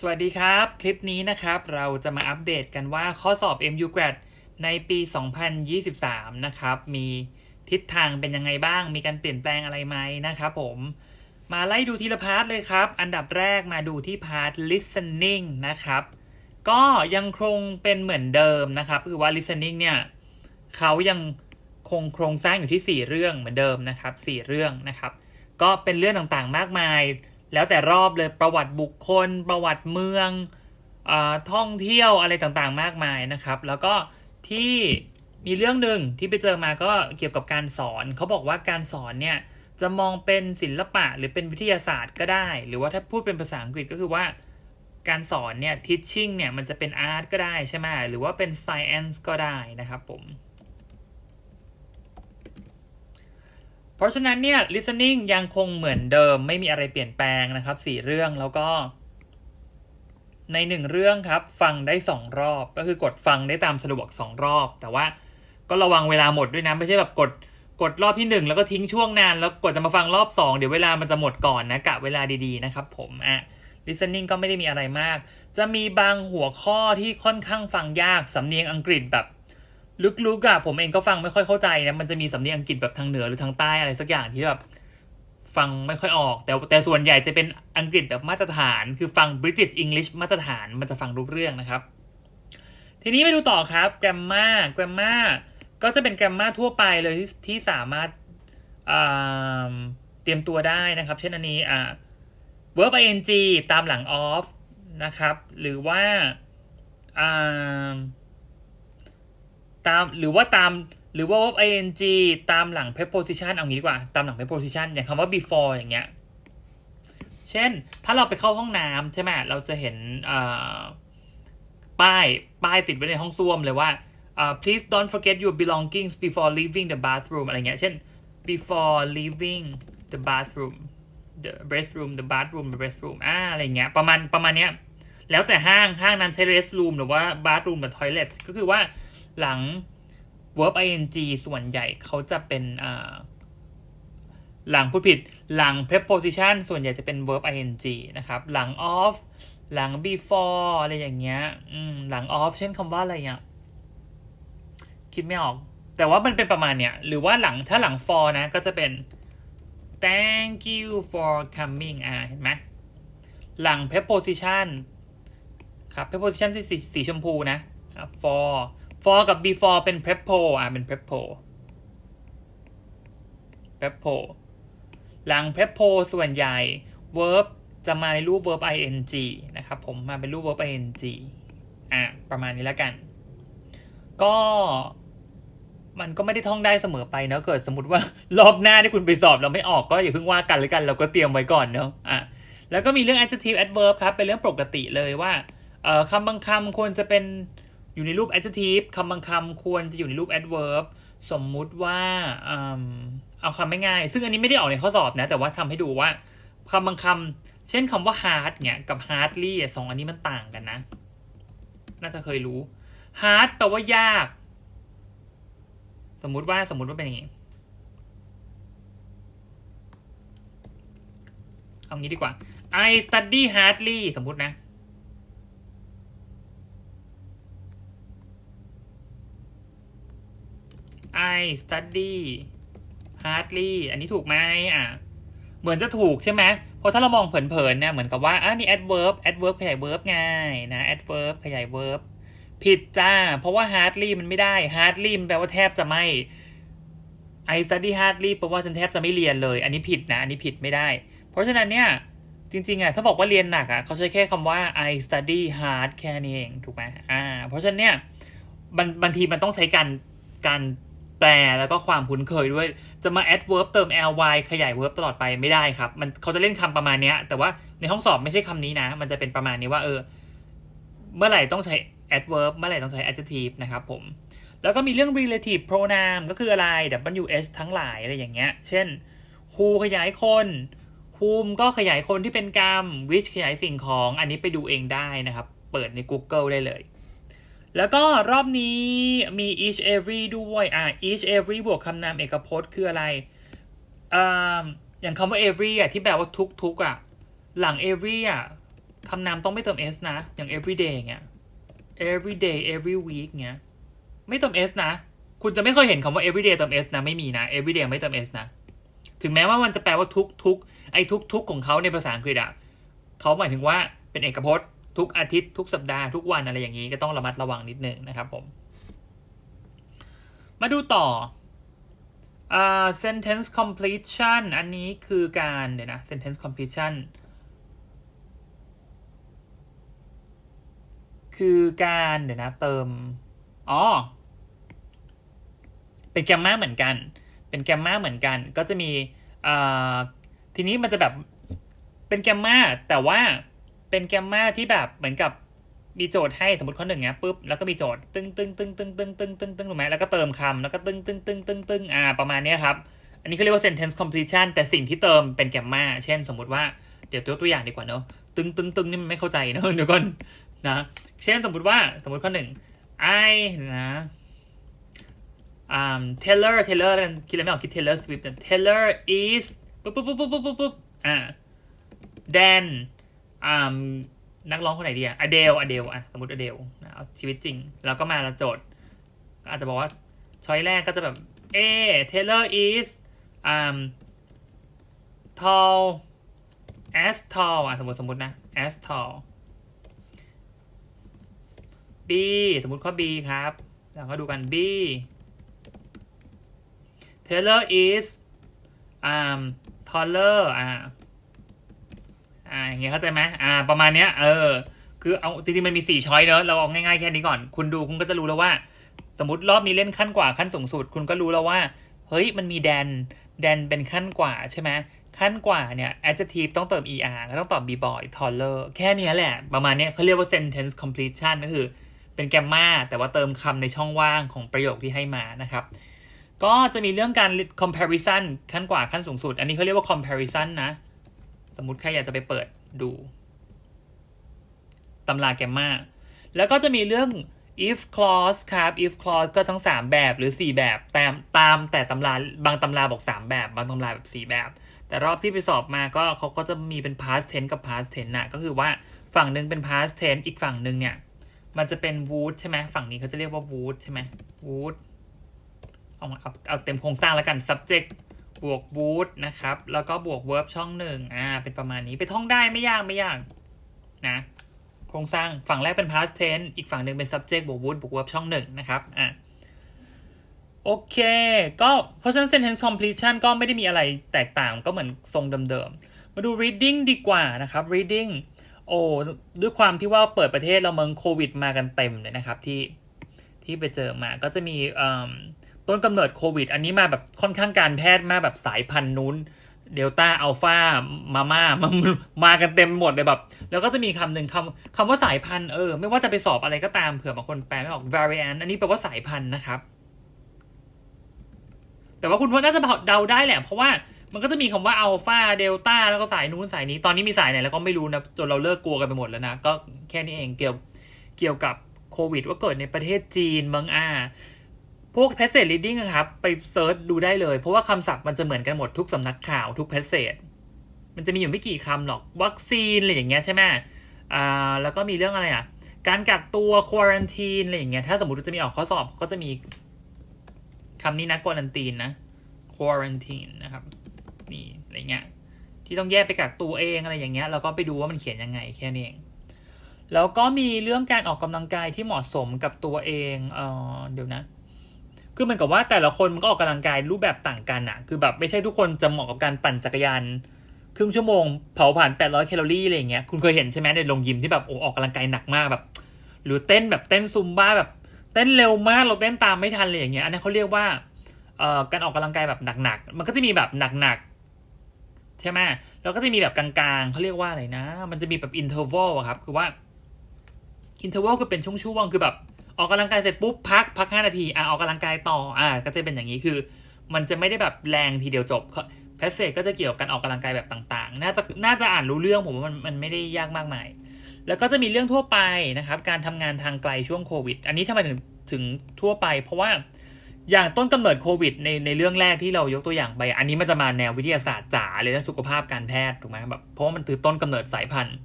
สวัสดีครับ คลิปนี้นะครับ เราจะมาอัปเดตกันว่าข้อสอบ MU Grad ในปี 2023 นะครับ มีทิศทางเป็นยังไงบ้าง มีการเปลี่ยนแปลงอะไรไหมนะครับผม มาไล่ดูทีละพาร์ทเลยครับ อันดับแรกมาดูที่พาร์ท listening นะครับ ก็ยังคงเป็นเหมือนเดิมนะครับ คือว่า listening เนี่ยเขายังคงโครงสร้างอยู่ที่ 4 เรื่องเหมือนเดิมนะครับ 4 เรื่องนะครับ ก็เป็นเรื่องต่างๆ มากมาย แล้วแต่รอบเลยประวัติบุคคล ประวัติเมืองอท่องเที่ยวอะไรต่างๆ มากมายนะครับ แล้วก็ที่มีเรื่องหนึ่งที่ไปเจอมาก็เกี่ยวกับการสอนเขาบอกว่าการสอนเนี่ยจะมองเป็นศิลปะหรือเป็นวิทยาศาสตร์ก็ได้ หรือว่าถ้าพูดเป็นภาษาอังกฤษก็คือว่าการสอนเนี่ย teaching เนี่ย มันจะเป็น art ก็ได้ใช่ไหมหรือว่าเป็น science ก็ได้นะครับผม เพ ราะฉะนั้นเนี่ย listening ยังคงเหมือนเดิม ไม่มีอะไรเปลี่ยนแปลงนะครับสี่เรื่องแล้วก็ ในหนึ่งเรื่องครับ ฟังได้สองรอบ ก็คือกดฟังได้ตามสะดวกสองรอบ แต่ว่าก็ระวังเวลาหมดด้วยนะ ไม่ใช่แบบกดกดรอบที่หนึ่งแล้วก็ทิ้งช่วงนานแล้วกดจะมาฟังรอบสองเดี๋ยวเวลามันจะหมดก่อนนะกะเวลาดีๆนะครับผมอะ listening ก็ไม่ได้มีอะไรมาก จะมีบางหัวข้อที่ค่อนข้างฟังยาก สำเนียงอังกฤษแบบ ลึกๆอะผมเองก็ฟังไม่ค่อยเข้าใจนะมันจะมีสำเนียงอังกฤษแบบทางเหนือหรือทางใต้อะไรสักอย่างที่แบบฟังไม่ค่อยออก แต่แต่ส่วนใหญ่จะเป็นอังกฤษแบบมาตรฐาน คือฟัง British English มาตรฐานมันจะฟังรู้เรื่องนะครับ ทีนี้ไปดูต่อครับ grammar grammar ก็จะเป็น grammar ทั่วไปเลยที่ที่สามารถเตรียมตัวได้นะครับ เช่นอันนี้อ่า verb ing ตามหลัง of นะครับ หรือว่าอ่า ตามหรือว่าตามหรือว่า verb ing ตามหลัง preposition เอางี้ดีกว่า ตามหลัง preposition อย่างคำว่า before อย่างเงี้ย เช่น ถ้าเราไปเข้าห้องน้ำใช่ไหมเราจะเห็นป้ายป้ายติดไว้ในห้องส้วมเลยว่า please don't forget your belongings before leaving the bathroom อะไรเงี้ย เช่น before leaving the bathroom the restroom the bathroom the restroom อ่าอะไรเงี้ยประมาณประมาณเนี้ยแล้วแต่ห้างห้างนั้นใช้ restroom หรือว่า bathroom หรือ toilet ก็คือว่า หลัง verb ing ส่วนใหญ่เขาจะเป็นหลังพูดผิดหลัง preposition ส่วนใหญ่จะเป็น verb ing นะครับ หลัง of หลัง before อะไรอย่างเงี้ยหลัง of เช่นคำว่าอะไรเงี้ยคิดไม่ออก แต่ว่ามันเป็นประมาณเนี้ยหรือว่าหลังถ้าหลัง for นะ ก็จะเป็น thank you for coming อ่าเห็นไหมหลัง preposition ครับ preposition สีสีชมพูนะ for for กับ before เป็น prepo อะเป็น prepo prepo หลัง prepo ส่วนใหญ่ verb จะมาในรูป verb ing นะครับผมมาเป็นรูป verb ing อะประมาณนี้แล้วกัน ก็มันก็ไม่ได้ท่องได้เสมอไปเนาะเกิดสมมติว่ารอบหน้าที่คุณไปสอบเราไม่ออกก็อย่าเพิ่งว่ากันเลยกัน เราก็เตรียมไว้ก่อนเนาะอะแล้วก็มีเรื่อง adjective adverb ครับเป็นเรื่องปกติเลยว่าเอ่อคำบางคำควรจะเป็น อยู่ในรูป adjective คำบางคำควรจะอยู่ในรูป adverb สมมุติว่าเอาคำไม่ง่าย ซึ่งอันนี้ไม่ได้ออกในข้อสอบนะ แต่ว่าทำให้ดูว่าคำบางคำเช่นคำว่า hard เนี่ยกับ hardly สองอันนี้มันต่างกันนะ น่าจะเคยรู้ hard แปลว่ายาก สมมุติว่าสมมุติว่าเป็นอย่างนี้เอางี้ดีกว่า I study hardly สมมุตินะ I study hardly อันนี้ถูกไหมอะ เหมือนจะถูกใช่ไหมเพราะถ้าเรามองเผินๆเนี่ยเหมือนกับว่าอะนี่ adverb adverb ขยาย verb ไงนะ adverb ขยาย verb ผิดจ้า เพราะว่า hardly มันไม่ได้ hardly มันแปลว่าแทบจะไม่ I study hardly แปลว่าฉันแทบจะไม่เรียนเลย อันนี้ผิดนะ อันนี้ผิดไม่ได้ เพราะฉะนั้นเนี่ยจริงๆอะถ้าบอกว่าเรียนหนักอะเขาใช้แค่คำว่า I study hard แค่นี้เอง ถูกไหมอ่า เพราะฉะนั้นเนี่ยบางทีมันต้องใช้การการ ลแล้วก็ความคุ้นเคยด้วย จะมา add verb เติม ly ขยาย verb ตลอดไปไม่ได้ครับ มันเขาจะเล่นคำประมาณนี้แต่ว่าในห้องสอบไม่ใช่คำนี้นะ มันจะเป็นประมาณนี้ว่าเออ เมื่อไหร่ต้องใช้ adverb เมื่อไหร่ต้องใช้ adjective นะครับผม แล้วก็มีเรื่อง relative pronoun ก็คืออะไร ws ทั้งหลายอะไรอย่างเงี้ย เช่น who ขยายคน whom ก็ขยายคนที่เป็นกรรม which ขยายสิ่งของ อันนี้ไปดูเองได้นะครับ เปิดใน Google ได้เลย แล้วก็รอบนี้มี each every ด้วยอะ each every บวกคำนามเอกพจน์คืออะไรอ่าอย่างคำว่า every อะที่แปลว่าทุกทุกๆอะ หลัง every อะคำนามต้องไม่เติม s นะ อย่าง everyday เงี้ย everyday every week เงี้ย ไม่เติม s นะ คุณจะไม่เคยเห็นคำว่า everyday เติม s นะ ไม่มีนะ everyday ไม่เติม s นะ ถึงแม้ว่ามันจะแปลว่าทุกทุกไอ้ทุกทุกของเขาในภาษาอังกฤษอะเขาหมายถึงว่าเป็นเอกพจน์ ทุกอาทิตย์ทุกสัปดาห์ทุกวันอะไรอย่างนี้ก็ต้องระมัดระวังนิดนึงนะครับผม มาดูต่ออ่า sentence completion อันนี้คือการเดี๋ยวนะ sentence completion คือการเดี๋ยวนะเติม อ๋อ เป็นแกมมาเหมือนกัน เป็นแกมมาเหมือนกัน ก็จะมี ทีนี้มันจะแบบ เป็นแกมมาแต่ว่า เป็นแกมมาที่แบบเหมือนกับมีโจทย์ให้สมมติข้อหนึ่งเนี้ยปุ๊บแล้วก็มีโจทย์ตึ้งตึ้งตึ้งตึ้งตึ้งตึ้งตึ้งตึ้งถูกไหมแล้วก็เติมคำแล้วก็ตึ้งตึ้งตึ้งตึ้งตึ้งอ่าประมาณนี้ครับอันนี้เขาเรียกว่า sentence completion แต่สิ่งที่เติมเป็นแกมมาเช่นสมมติว่าเดี๋ยวยกตัวอย่างดีกว่าเนอะตึ้งตึ้งตึ้งนี่มันไม่เข้าใจเนอะเดี๋ยวก่อนนะเช่นสมมติว่าสมมติข้อหนึ่ง I นะอ่า Taylor Taylor กันคิดอะไรไม่ออกคิด Taylor Swift Taylor is ปุ๊บปุ๊บปุ๊บปุ๊บปุ๊บปุ๊บปุ๊บอ่า then นักร้องคนไหนดีอะ Adele Adele อะสมมติ Adele นะเอาชีวิตจริง แล้วก็มาล้วโจทย์ก็อาจจะบอกว่าช้อยแรกก็จะแบบ A Taylor is um tall as tall อะสมมติสมมตินะ as tall B สมมติข้อ B ครับ แล้วก็ดูกัน B Taylor is um taller อ่า อ่าอย่างเงี้ยเข้าใจไหมอ่า ประมาณเนี้ย เออ คือเอาจริงๆมันมีสี่ช้อยเนอะเราเอาง่ายๆแค่นี้ก่อน คุณดูคุณก็จะรู้แล้วว่า สมมติรอบนี้เล่นขั้นกว่าขั้นสูงสุด คุณก็รู้แล้วว่า เฮ้ยมันมีแดนแดนเป็นขั้นกว่าใช่ไหมขั้นกว่าเนี่ย adjective ต้องเติม er ก็ต้องตอบ be boy taller แค่นี้แหละ ประมาณเนี้ยเขาเรียกว่า sentence completion ก็คือเป็นแกมมาแต่ว่าเติมคำในช่องว่างของประโยคที่ให้มานะครับ ก็จะมีเรื่องการ comparison ขั้นกว่าขั้นสูงสุด อันนี้เขาเรียกว่า comparison นะ สมมุติใครอยากจะไปเปิดดูตำราแกมมาแล้วก็จะมีเรื่อง if clause ครับ if clause ก็ทั้ง 3 แบบหรือ 4 แบบตามตามแต่ตำราบางตำราบอก 3 แบบ บางตำราแบบ 4 แบบ แต่รอบที่ไปสอบมาก็เขาก็จะมีเป็น past tense กับ past tense นะก็คือว่าฝั่งหนึ่งเป็น past tense อีกฝั่งหนึ่งเนี่ย มันจะเป็น would ใช่ไหมฝั่งนี้เขาจะเรียกว่า would ใช่ไหม would เอาเอาเอาเต็มโครงสร้างแล้วกัน subject บวก would นะครับ แล้วก็บวก verb ช่องหนึ่งอ่า เป็นประมาณนี้ ไปท่องได้ไม่ยากไม่ยากนะ โครงสร้างฝั่งแรกเป็น past tense อีกฝั่งหนึ่งเป็น subject บวก would บวก verb ช่องหนึ่งนะครับ อะ โอเค ก็เพราะฉะนั้น sentence completion ก็ไม่ได้มีอะไรแตกต่างก็เหมือนทรงเดิมๆ มาดู reading ดีกว่านะครับ reading โอ้ด้วยความที่ว่าเปิดประเทศเราเมืองโควิดมากันเต็มเลยนะครับที่ที่ไปเจอมาก็จะมี ต้นกำเนิดโควิด อันนี้มาแบบค่อนข้างการแพทย์มาแบบสายพันธุ์นู้นเดลต้าอัลฟามาม่ามามากันเต็มหมดเลยแบบ แล้วก็จะมีคำหนึ่งคำคำว่าสายพันธุ์เออ ไม่ว่าจะไปสอบอะไรก็ตามเผื่อบางคนแปลไม่ออก variant อันนี้แปลว่าสายพันธุ์นะครับ แต่ว่าคุณพ่อน่าจะเดาได้แหละ เพราะว่ามันก็จะมีคำว่าอัลฟาเดลต้าแล้วก็สายนู้นสายนี้ ตอนนี้มีสายไหนแล้วก็ไม่รู้นะจนเราเลิกกลัวกันไปหมดแล้วนะ ก็แค่นี้เองเกี่ยวเกี่ยวกับโควิด ว่าเกิดในประเทศจีนเมืองอา พวก passage reading อะครับ ไปเซิร์ชดูได้เลย เพราะว่าคำศัพท์มันจะเหมือนกันหมดทุกสำนักข่าวทุก passage มันจะมีอยู่ไม่กี่คำหรอก วัคซีนอะไรอย่างเงี้ยใช่ไหมอ่าแล้วก็มีเรื่องอะไรอะ การกักตัว quarantine อะไรอย่างเงี้ยถ้าสมมติจะมีออกข้อสอบก็จะมีคำนี้นะ quarantine นะ quarantine นะครับนี่อะไรเงี้ยที่ต้องแยกไปกักตัวเองอะไรอย่างเงี้ยแล้วก็ไปดูว่ามันเขียนยังไงแค่นี้เองแล้วก็มีเรื่องการออกกำลังกายที่เหมาะสมกับตัวเองเออเดี๋ยวนะ คือเหมือนกับว่าแต่ละคนมันก็ออกกำลังกายรูปแบบต่างกันอะคือแบบไม่ใช่ทุกคนจะเหมาะกับการปั่นจักรยานครึ่งชั่วโมงเผาผ่าน 800 แคลอรี่อะไรอย่างเงี้ย คุณเคยเห็นใช่ไหมในโรงยิมที่แบบโอ้ออกกำลังกายหนักมากแบบ หรือเต้นแบบเต้นซุมบ้าแบบ เต้นเร็วมากเราเต้นตามไม่ทันเลยอย่างเงี้ย อันนี้เขาเรียกว่าเอ่อการออกกำลังกายแบบหนักๆ มันก็จะมีแบบหนักๆ ใช่ไหมแล้วก็จะมีแบบกลางๆเขาเรียกว่าอะไรนะ มันจะมีแบบอินเทอร์วัลอะครับ คือว่าอินเทอร์วัลคือเป็นช่วงๆ คือแบบ ออกกำลังกายเสร็จปุ๊บพักพักห้านาทีอะออกกำลังกายต่ออะก็จะเป็นอย่างนี้คือ มันจะไม่ได้แบบแรงทีเดียวจบแพสเซจก็จะเกี่ยวกับการออกกำลังกายแบบต่าง ๆ น่าจะน่าจะอ่านรู้เรื่องผมว่ามันมันไม่ได้ยากมากมายแล้วก็จะมีเรื่องทั่วไปนะครับ การทำงานทางไกลช่วงโควิด อันนี้ทำไมถึงถึงทั่วไป เพราะว่าอย่างต้นกำเนิดโควิดในในเรื่องแรกที่เรายกตัวอย่างไป อันนี้มันจะมาแนววิทยาศาสตร์จ๋าเลยนะสุขภาพการแพทย์ถูกไหมแบบเพราะว่ามันคือต้นกำเนิดสายพันธุ์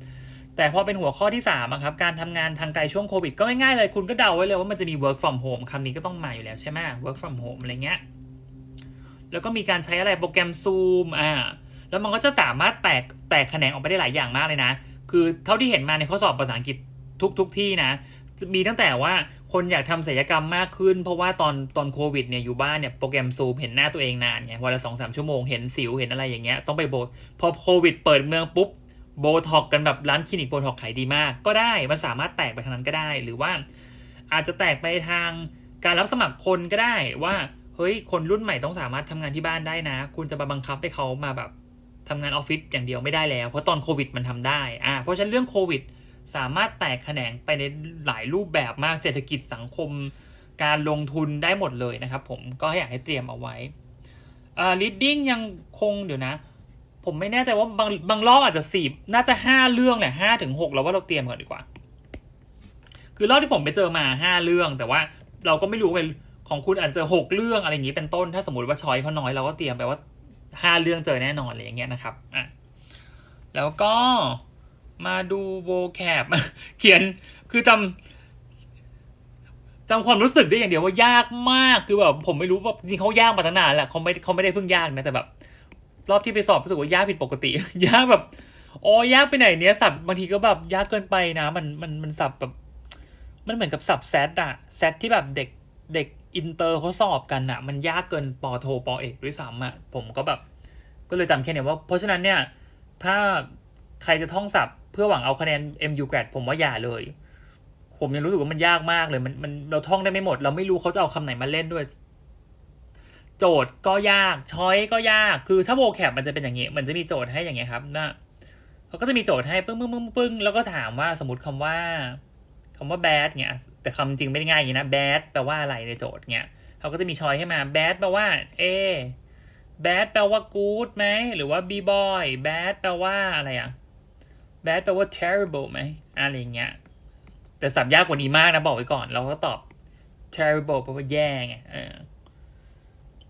แต่พอเป็นหัวข้อที่3อะครับการทำงานทางไกลช่วงโควิดก็ง่ายๆเลย คุณก็เดาไว้เลยว่ามันจะมี work from home คำนี้ก็ต้องมาอยู่แล้วใช่ไหม work from home อะไรเงี้ยแล้วก็มีการใช้อะไรโปรแกรม Zoom อ่าแล้วมันก็จะสามารถแตกแตกแขนงออกไปได้หลายอย่างมากเลยนะ คือเท่าที่เห็นมาในข้อสอบภาษาอังกฤษทุกทุกที่นะ มีตั้งแต่ว่าคนอยากทำศัลยกรรมมากขึ้น เพราะว่าตอนตอนโควิดเนี่ยอยู่บ้านเนี่ยโปรแกรมซูมเห็นหน้าตัวเองนานไงวันละสองสามชั่วโมงเห็นสิวเห็นอะไรอย่างเงี้ยต้องไปโบพอโควิดเปิดเมืองปุ๊บ โบท็อกกันแบบร้านคลินิกโบท็อกขายดีมาก ก็ได้มันสามารถแตกไปทางนั้นก็ได้ หรือว่าอาจจะแตกไปทางการรับสมัครคนก็ได้ว่าเฮ้ยคนรุ่นใหม่ต้องสามารถทำงานที่บ้านได้นะ คุณจะมาบังคับให้เขามาแบบทำงานออฟฟิศอย่างเดียวไม่ได้แล้ว เพราะตอนโควิดมันทำได้อ่าเพราะฉะนั้นเรื่องโควิด สามารถแตกแขนงไปในหลายรูปแบบมากเศรษฐกิจสังคม การลงทุนได้หมดเลยนะครับผมก็อยากให้เตรียมเอาไว้อ่า reading ยังคงเดี๋ยวนะ ผมไม่แน่ใจว่าบางบางรอบอาจจะสี่น่าจะห้าเรื่องแหละห้าถึงหกเราว่าเราเตรียมก่อนดีกว่า คือรอบที่ผมไปเจอมาห้าเรื่อง แต่ว่าเราก็ไม่รู้เลยของคุณอาจจะเจอหกเรื่องอะไรอย่างนี้เป็นต้น ถ้าสมมติว่าชอยเขาน้อยเราก็เตรียมไปว่าห้าเรื่องเจอแน่นอนอะไรอย่างเงี้ยนะครับอะแล้วก็มาดูโวแคปเขียนคือจำจำความรู้สึกได้อย่างเดียวว่ายากมากคือแบบผมไม่รู้ว่าจริงเขายากมาตั้งนานแหละเขาไม่เขาไม่ได้เพิ่งยากนะแต่แบบ รอบที่ไปสอบรู้สึกว่ายากผิดปกติ ยากแบบอ๋อยากไปไหนเนี้ยสับบางทีก็แบบยากเกินไปนะ มันมันมันสับแบบ มันเหมือนกับสับแซดอะแซดที่แบบเด็กเด็กอินเตอร์เขาสอบกันอะมันยากเกินปอโทปอเอกด้วยซ้ำอะผมก็แบบ ก็เลยจำแค่เนี้ยว่า เพราะฉะนั้นเนี่ย ถ้าใครจะท่องศัพท์เพื่อหวังเอาคะแนน MU grad ผมว่าอย่าเลย ผมยังรู้สึกว่ามันยากมากเลย มันมันเราท่องได้ไม่หมด เราไม่รู้เขาจะเอาคำไหนมาเล่นด้วย โจทย์ก็ยากช้อยก็ยากคือถ้าโวแคปมันจะเป็นอย่างเงี้ยมันจะมีโจทย์ให้อย่างเงี้ยครับว่าเขาก็จะมีโจทย์ให้ปึ้งปึ้งปึ้งปึ้งแล้วก็ถามว่าสมมติคำว่าคำว่า bad เงี้ยแต่คำจริงไม่ได้ง่ายอย่างนี้นะ bad แปลว่าอะไรในโจทย์เงี้ยเขาก็จะมีช้อยให้มา bad แปลว่า A bad แปลว่า good ไหมหรือว่า b boy bad แปลว่าอะไรอะ bad แปลว่า terrible ไหมอะไรเงี้ยแต่สับยากกว่านี้มากนะบอกไว้ก่อน เราก็ตอบ terrible แปลว่าแย่ไงเออ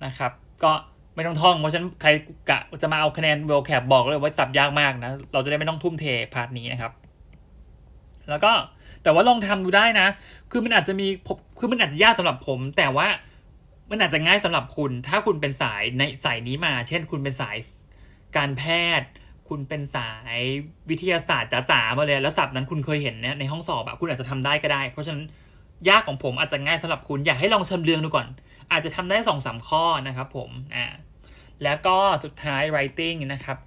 นะครับ ก็ไม่ต้องท่อง เพราะฉะนั้นใครกะจะมาเอาคะแนน vocab บอกเลยว่าสับยากมากนะ เราจะได้ไม่ต้องทุ่มเทพาร์ทนี้นะครับ แล้วก็แต่ว่าลองทำดูได้นะ คือมันอาจจะมีคือมันอาจจะยากสำหรับผม แต่ว่ามันอาจจะง่ายสำหรับคุณ ถ้าคุณเป็นสายในสายนี้มา เช่น คุณเป็นสายการแพทย์ คุณเป็นสายวิทยาศาสตร์จ๋าๆมาเลย แล้วศัพท์นั้นคุณเคยเห็นเนี่ยในห้องสอบอะคุณอาจจะทำได้ก็ได้ เพราะฉะนั้นยากของผมอาจจะง่ายสำหรับคุณ อยากให้ลองชำเลืองดูก่อน อาจจะทำได้สองสามข้อนะครับผมอ่าแล้วก็สุดท้าย writing นะครับ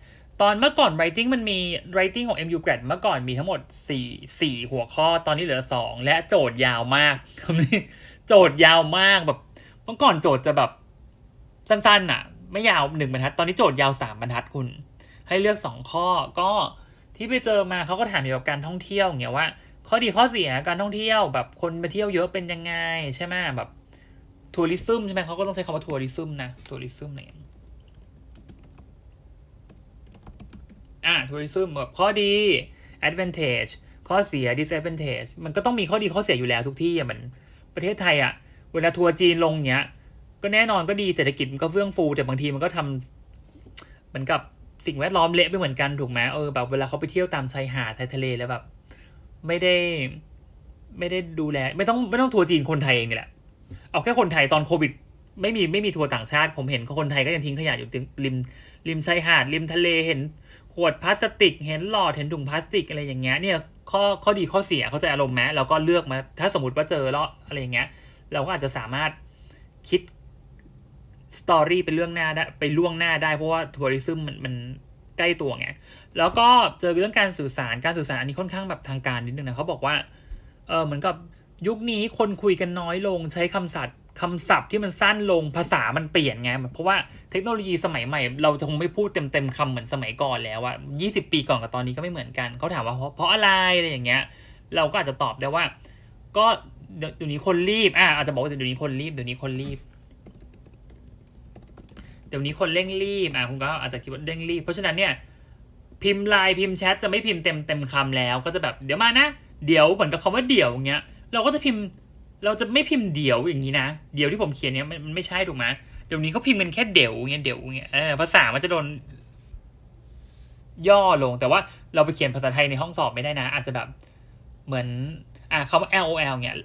ตอนเมื่อก่อน writing มันมี writing ของ MU grad เมื่อก่อนมีทั้งหมด 4 4 หัวข้อตอนนี้เหลือ 2 และโจทย์ยาวมากโจทย์ยาวมากแบบ เมื่อก่อนโจทย์จะแบบสั้นๆน่ะไม่ยาวหนึ่งบรรทัด ตอนนี้โจทย์ยาวสามบรรทัดคุณ ให้เลือกสองข้อก็ที่ไปเจอมาเขาก็ถามเกี่ยวกับการท่องเที่ยวอย่างเงี้ยว่า ข้อดีข้อเสียการท่องเที่ยวแบบคนไปเที่ยวเยอะเป็นยังไงใช่ไหมแบบ ทัวริซึมใช่ไหมเขาก็ต้องใช้คำว่าทัวริซึมนะทัวริซึมเนี่ยอ่าทัวริซึมแบบข้อดี advantage ข้อเสีย disadvantage มันก็ต้องมีข้อดีข้อเสียอยู่แล้วทุกที่อะมันประเทศไทยอะ เวลาทัวร์จีนลงเนี้ย ก็แน่นอนก็ดีเศรษฐกิจมันก็เฟื่องฟู แต่บางทีมันก็ทำเหมือนกับสิ่งแวดล้อมเละไปเหมือนกันถูกไหมเออแบบเวลาเขาไปเที่ยวตามชายหาดชายทะเลแล้วแบบ ไม่ได้ ไม่ได้ดูแล ไม่ต้องไม่ต้องทัวร์จีนคนไทยเองนี่แหละ เอาแค่คนไทยตอนโควิด ไม่มีไม่มีทัวร์ต่างชาติ ผมเห็นคนไทยก็ยังทิ้งขยะอยู่ริมริมชายหาดริมทะเลเห็นขวดพลาสติก เห็นหลอดเห็นถุงพลาสติกอะไรอย่างเงี้ยเนี่ยข้อข้อดีข้อเสียเขาใจะอารมณ์แม้เราก็เลือกมา ถ้าสมมติว่าเจอแล้วอะไรอย่างเงี้ย เราก็อาจจะสามารถคิดสตอรี่เป็นเรื่องหน้าได้ไปล่วงหน้าได้เพราะว่าทัวริซึมมันมันใกล้ตัวไงแล้วก็เจอเรื่องการสื่อสารการสื่อสารอันนี้ค่อนข้างแบบทางการนิดนึงนะเขาบอกว่าเออเหมือนกับ ยุคนี้คนคุยกันน้อยลงใช้คำศัพท์คำศัพท์ที่มันสั้นลงภาษามันเปลี่ยนไงเพราะว่าเทคโนโลยีสมัยใหม่ เราจะคงไม่พูดเต็มเต็มๆคำเหมือนสมัยก่อนแล้วอะ20 ปีก่อนกับตอนนี้ก็ไม่เหมือนกันเขาถามว่าเพราะอะไรอะไรอย่างเงี้ย เราก็อาจจะตอบได้ว่า ก็เดี๋ยวนี้คนรีบอะอาจจะบอกว่าเดี๋ยวนี้คนรีบเดี๋ยวนี้คนรีบเดี๋ยวนี้คนเร่งรีบอะคุณก็อาจจะคิดว่าเร่งรีบ เพราะฉะนั้นเนี่ยพิมพ์ไลน์พิมพ์แชทจะไม่พิมพ์เต็มเต็มคำแล้ว ก็จะแบบเดี๋ยวมานะเดี๋ยวเหมือนกับคำว่าเดี๋ยวอย่างเงี้ย เราก็จะพิมพ์เราจะไม่พิมพ์เดี๋ยวอย่างนี้นะ เดี๋ยวที่ผมเขียนเนี้ยมันไม่ใช่ถูกไหมเดี๋ยวนี้เขาพิมพ์กันแค่เดี๋ยวเงี้ยเดี๋ยวเงี้ยเออภาษามันจะโดนย่อลงแต่ว่าเราไปเขียนภาษาไทยในห้องสอบไม่ได้นะ อาจจะแบบเหมือนอ่าคำว่า L O L เนี่ย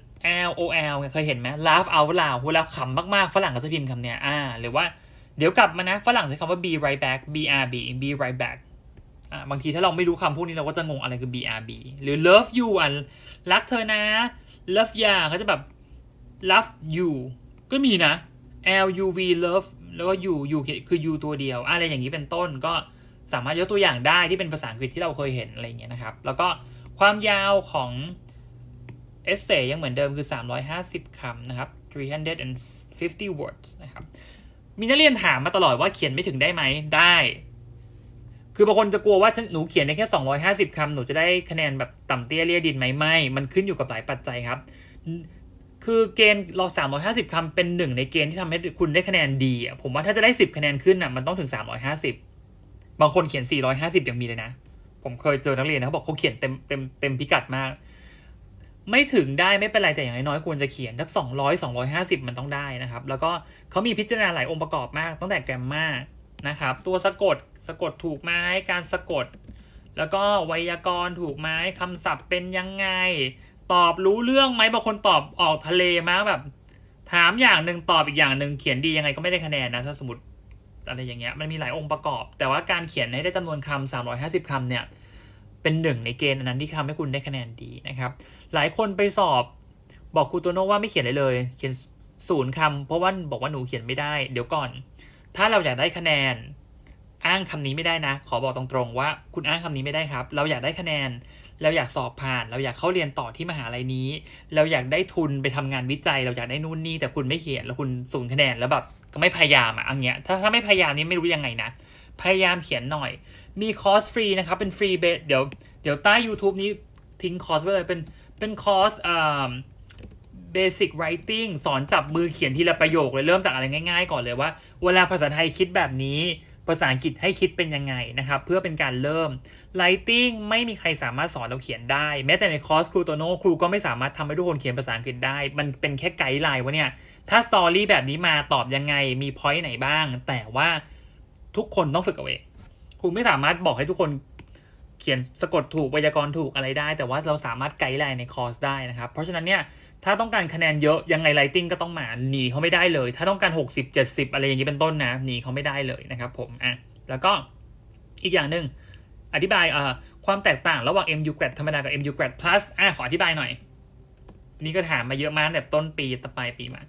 L O L เนี่ยเคยเห็นไหม laugh out loud เวลาขำมากๆ ฝรั่งก็จะพิมพ์คำเนี้ยอ่า หรือว่าเดี๋ยวกลับมานะ ฝรั่งใช้คำว่า be right back B R B be right back อ่าบางทีถ้าเราไม่รู้คำพวกนี้เราก็จะงงอะไรคือ B R B หรือ love you อะรักเธอนะ love ya เขาจะแบบ love you ก็มีนะ L U V love แล้วก็ you you คือ you ตัวเดียว อะไรอย่างนี้เป็นต้นก็สามารถยกตัวอย่างได้ที่เป็นภาษาอังกฤษที่เราเคยเห็นอะไรเงี้ยนะครับ แล้วก็ความยาวของเอเซยังเหมือนเดิมคือ 350 คำนะครับ 350 words นะครับ มีนักเรียนถามมาตลอดว่าเขียนไม่ถึงได้ไหมได้ คือบางคนจะกลัวว่าฉันหนูเขียนได้แค่ 250คำหนูจะได้คะแนนแบบต่ำเตี้ยเลี่ยดินไหมไม่ มันขึ้นอยู่กับหลายปัจจัยครับ คือเกณฑ์เรา 350คำเป็นหนึ่งในเกณฑ์ที่ทำให้คุณได้คะแนนดีอะผมว่าถ้าจะได้ 10 คะแนนขึ้นอะมันต้องถึง 350 บางคนเขียน 450 ยังมีเลยนะ ผมเคยเจอนักเรียนนะเขาบอกเขาเขียนเต็มเต็มเต็มพิกัดมาก ไม่ถึงได้ไม่เป็นไรแต่อย่างน้อยๆควรจะเขียนสัก200 250 มันต้องได้นะครับ แล้วก็เขามีพิจารณาหลายองค์ประกอบมากตั้งแต่แกรมมานะครับตัวสะกด สะกดถูกไหมการสะกด แล้วก็ไวยากรณ์ถูกไหมคำศัพท์เป็นยังไง ตอบรู้เรื่องไหมบางคนตอบออกทะเลมาแบบ ถามอย่างหนึ่งตอบอีกอย่างหนึ่งเขียนดียังไงก็ไม่ได้คะแนนนะถ้าสมมติอะไรอย่างเงี้ยมันมีหลายองค์ประกอบ แต่ว่าการเขียนให้ได้จำนวนคำ350คำเนี่ยเป็นหนึ่งในเกณฑ์อันนั้นที่ทำให้คุณได้คะแนนดีนะครับ หลายคนไปสอบบอกครูโตโน่ว่าไม่เขียนเลยเลย เขียนศูนย์คำเพราะว่าบอกว่าหนูเขียนไม่ได้ เดี๋ยวก่อน ถ้าเราอยากได้คะแนน อ้างคำนี้ไม่ได้นะ ขอบอกตรงๆว่าคุณอ้างคำนี้ไม่ได้ครับ เราอยากได้คะแนน เราอยากสอบผ่าน เราอยากเข้าเรียนต่อที่มหาลัยนี้ เราอยากได้ทุนไปทำงานวิจัย เราอยากได้นู่นนี่แต่คุณไม่เขียนแล้วคุณศูนย์คะแนนแล้วแบบก็ไม่พยายามอะอันเนี้ยถ้าถ้าไม่พยายามนี่ไม่รู้ยังไงนะพยายามเขียนหน่อย มีคอร์สฟรีนะครับเป็นฟรีเบสเดี๋ยวเดี๋ยวใต้ YouTube นี้ทิ้งคอร์สไว้เลยเป็นเป็นคอร์สอ่า basic writing สอนจับมือเขียนทีละประโยคเลยเริ่มจากอะไรง่าย ๆ ก่อนเลยว่า เวลาภาษาไทยคิดแบบนี้ ภาษาอังกฤษให้คิดเป็นยังไงนะครับ เพื่อเป็นการเริ่ม writing ไม่มีใครสามารถสอนเราเขียนได้ แม้แต่ในคอร์สครูโตโน่ครูก็ไม่สามารถทำให้ทุกคนเขียนภาษาอังกฤษได้ มันเป็นแค่ไกด์ไลน์ว่าเนี่ย ถ้าสตอรี่แบบนี้มาตอบยังไงมีพอยต์ไหนบ้าง แต่ว่าทุกคนต้องฝึกเอาเองครูไม่สามารถบอกให้ทุกคน เขียนสะกดถูกไวยากรณ์ถูกอะไรได้ แต่ว่าเราสามารถไกด์ไลน์ในคอร์สได้นะครับ เพราะฉะนั้นเนี่ยถ้าต้องการคะแนนเยอะยังไงไ r ติ้งก็ต้องมาหนีเขาไม่ได้เลย ถ้าต้องการ 60 70 อะไรอย่างนี้เป็นต้นนะหนีเขาไม่ได้เลยนะครับผมอะแล้วก็อีกอย่างหนึ่งอธิบายเอ่อความแตกต่างระหว่าง MU grad ธรรมดากับ MU grad plus อะขออธิบายหน่อย นี่ก็ถามมาเยอะมากแบบต้นปีตะปลายปีมา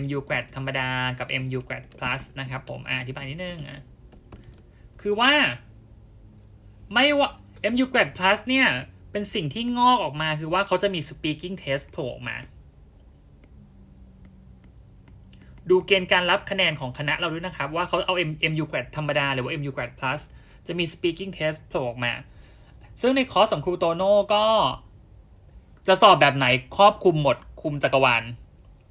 MU grad ธรรมดากับ MU grad plus นะครับผมอะอธิบายนิดนึงอะคือว่า ไม่ว่า MU grad plus เนี่ย เป็นสิ่งที่งอกออกมาคือว่าเขาจะมี speaking test โผล่ออกมา ดูเกณฑ์การรับคะแนนของคณะเราด้วยนะครับ ว่าเขาเอา MU grad ธรรมดา หรือว่า MU grad plus จะมี speaking test โผล่ออกมา ซึ่งในคอร์สของครูโตโน่ก็ จะสอบแบบไหนครอบคลุมหมดคุมจักรวาล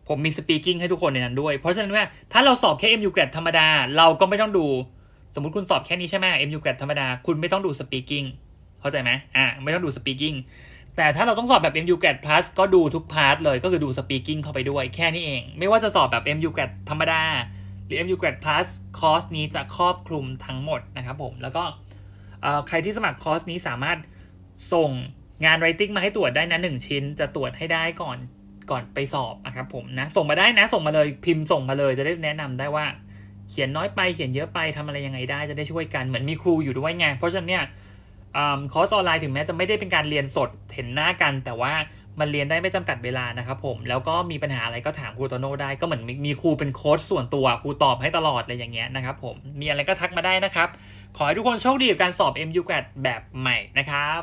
ผมมี speaking ให้ทุกคนในนั้นด้วย เพราะฉะนั้นว่าถ้าเราสอบแค่ MU grad ธรรมดา เราก็ไม่ต้องดู สมมติคุณสอบแค่นี้ใช่ไหม MU grad ธรรมดา คุณไม่ต้องดู speaking เข้าใจไหมอ่าไม่ต้องดู speaking แต่ถ้าเราต้องสอบแบบ MU grad plus ก็ดูทุกพาร์ทเลยก็คือดู speaking เข้าไปด้วยแค่นี้เอง ไม่ว่าจะสอบแบบ MU grad ธรรมดา หรือ MU grad plus คอร์สนี้จะครอบคลุมทั้งหมดนะครับผม แล้วก็ใครที่สมัครคอร์สนี้สามารถส่งงาน writing มาให้ตรวจได้นะหนึ่งชิ้น จะตรวจให้ได้ก่อนก่อนไปสอบนะครับผมนะ ส่งมาได้นะ ส่งมาเลยพิมพ์ส่งมาเลยจะได้แนะนำได้ว่า เขียนน้อยไปเขียนเยอะไปทำอะไรยังไงได้จะได้ช่วยกันเหมือนมีครูอยู่ด้วยไงเพราะฉะนั้นเนี่ยคอร์สออนไลน์ถึงแม้จะไม่ได้เป็นการเรียนสดเห็นหน้ากัน แต่ว่ามันเรียนได้ไม่จำกัดเวลานะครับผมแล้วก็มีปัญหาอะไรก็ถามครูโตโน่ได้ก็เหมือนมีมีครูเป็นโค้ชส่วนตัวครูตอบให้ตลอดอะไรอย่างเงี้ยนะครับผมมีอะไรก็ทักมาได้นะครับ ขอให้ทุกคนโชคดีกับการสอบ MU grad แบบใหม่นะครับ